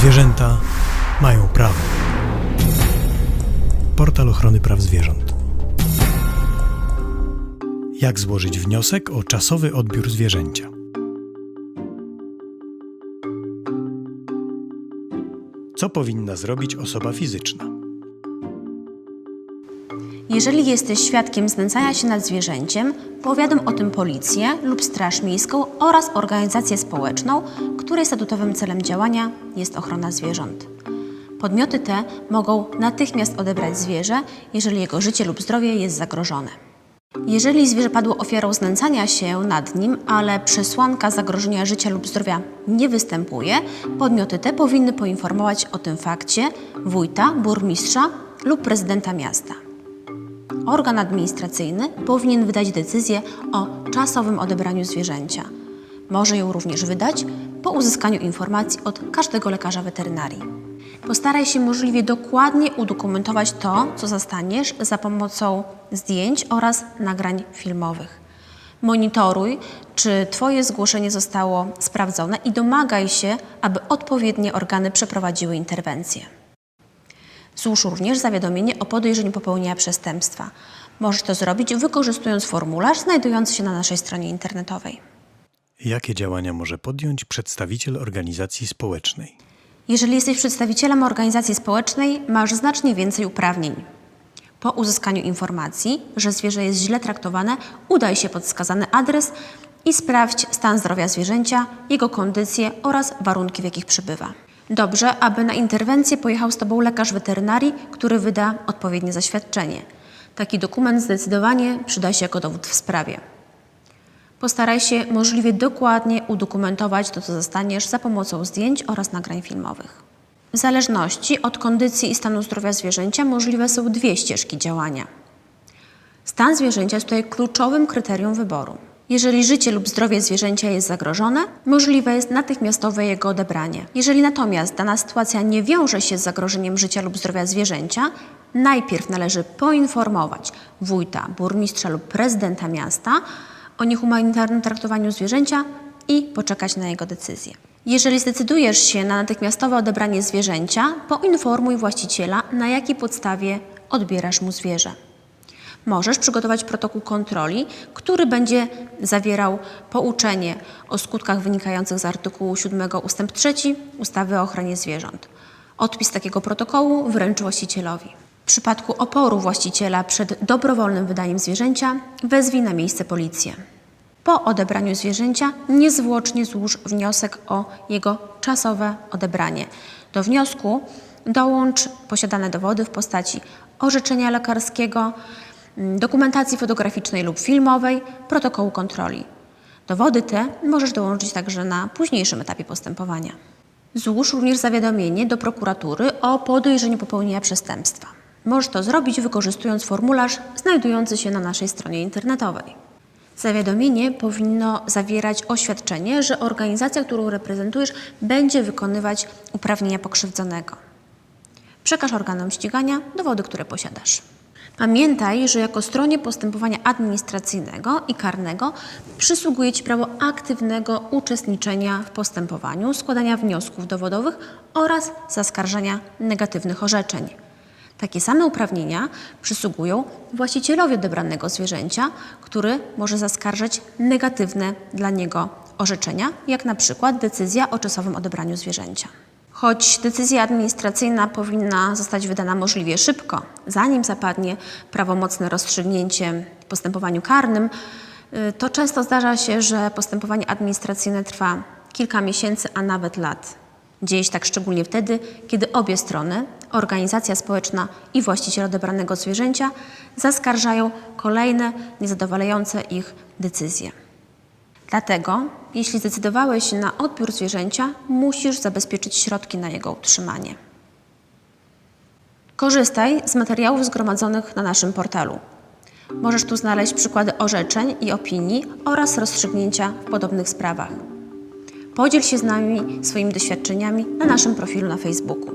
Zwierzęta mają prawo. Portal Ochrony Praw Zwierząt. Jak złożyć wniosek o czasowy odbiór zwierzęcia? Co powinna zrobić osoba fizyczna? Jeżeli jesteś świadkiem znęcania się nad zwierzęciem, powiadom o tym policję lub Straż Miejską oraz organizację społeczną, której statutowym celem działania jest ochrona zwierząt. Podmioty te mogą natychmiast odebrać zwierzę, jeżeli jego życie lub zdrowie jest zagrożone. Jeżeli zwierzę padło ofiarą znęcania się nad nim, ale przesłanka zagrożenia życia lub zdrowia nie występuje, podmioty te powinny poinformować o tym fakcie wójta, burmistrza lub prezydenta miasta. Organ administracyjny powinien wydać decyzję o czasowym odebraniu zwierzęcia. Może ją również wydać po uzyskaniu informacji od każdego lekarza weterynarii. Postaraj się możliwie dokładnie udokumentować to, co zastaniesz za pomocą zdjęć oraz nagrań filmowych. Monitoruj, czy Twoje zgłoszenie zostało sprawdzone i domagaj się, aby odpowiednie organy przeprowadziły interwencję. Złóż również zawiadomienie o podejrzeniu popełnienia przestępstwa. Możesz to zrobić wykorzystując formularz znajdujący się na naszej stronie internetowej. Jakie działania może podjąć przedstawiciel organizacji społecznej? Jeżeli jesteś przedstawicielem organizacji społecznej, masz znacznie więcej uprawnień. Po uzyskaniu informacji, że zwierzę jest źle traktowane, udaj się pod wskazany adres i sprawdź stan zdrowia zwierzęcia, jego kondycję oraz warunki, w jakich przebywa. Dobrze, aby na interwencję pojechał z Tobą lekarz weterynarii, który wyda odpowiednie zaświadczenie. Taki dokument zdecydowanie przyda się jako dowód w sprawie. Postaraj się możliwie dokładnie udokumentować to, co zostaniesz za pomocą zdjęć oraz nagrań filmowych. W zależności od kondycji i stanu zdrowia zwierzęcia możliwe są dwie ścieżki działania. Stan zwierzęcia jest tutaj kluczowym kryterium wyboru. Jeżeli życie lub zdrowie zwierzęcia jest zagrożone, możliwe jest natychmiastowe jego odebranie. Jeżeli natomiast dana sytuacja nie wiąże się z zagrożeniem życia lub zdrowia zwierzęcia, najpierw należy poinformować wójta, burmistrza lub prezydenta miasta o niehumanitarnym traktowaniu zwierzęcia i poczekać na jego decyzję. Jeżeli zdecydujesz się na natychmiastowe odebranie zwierzęcia, poinformuj właściciela, na jakiej podstawie odbierasz mu zwierzę. Możesz przygotować protokół kontroli, który będzie zawierał pouczenie o skutkach wynikających z artykułu 7 ust. 3 ustawy o ochronie zwierząt. Odpis takiego protokołu wręcz właścicielowi. W przypadku oporu właściciela przed dobrowolnym wydaniem zwierzęcia wezwij na miejsce policję. Po odebraniu zwierzęcia niezwłocznie złóż wniosek o jego czasowe odebranie. Do wniosku dołącz posiadane dowody w postaci orzeczenia lekarskiego, dokumentacji fotograficznej lub filmowej, protokołu kontroli. Dowody te możesz dołączyć także na późniejszym etapie postępowania. Złóż również zawiadomienie do prokuratury o podejrzeniu popełnienia przestępstwa. Możesz to zrobić wykorzystując formularz znajdujący się na naszej stronie internetowej. Zawiadomienie powinno zawierać oświadczenie, że organizacja, którą reprezentujesz, będzie wykonywać uprawnienia pokrzywdzonego. Przekaż organom ścigania dowody, które posiadasz. Pamiętaj, że jako stronie postępowania administracyjnego i karnego przysługuje Ci prawo aktywnego uczestniczenia w postępowaniu, składania wniosków dowodowych oraz zaskarżania negatywnych orzeczeń. Takie same uprawnienia przysługują właścicielowi odebranego zwierzęcia, który może zaskarżać negatywne dla niego orzeczenia, jak na przykład decyzja o czasowym odebraniu zwierzęcia. Choć decyzja administracyjna powinna zostać wydana możliwie szybko, zanim zapadnie prawomocne rozstrzygnięcie w postępowaniu karnym, y, to często zdarza się, że postępowanie administracyjne trwa kilka miesięcy, a nawet lat. Dzieje się tak szczególnie wtedy, kiedy obie strony, organizacja społeczna i właściciel odebranego zwierzęcia, zaskarżają kolejne niezadowalające ich decyzje. Dlatego, jeśli zdecydowałeś się na odbiór zwierzęcia, musisz zabezpieczyć środki na jego utrzymanie. Korzystaj z materiałów zgromadzonych na naszym portalu. Możesz tu znaleźć przykłady orzeczeń i opinii oraz rozstrzygnięcia w podobnych sprawach. Podziel się z nami swoimi doświadczeniami na naszym profilu na Facebooku.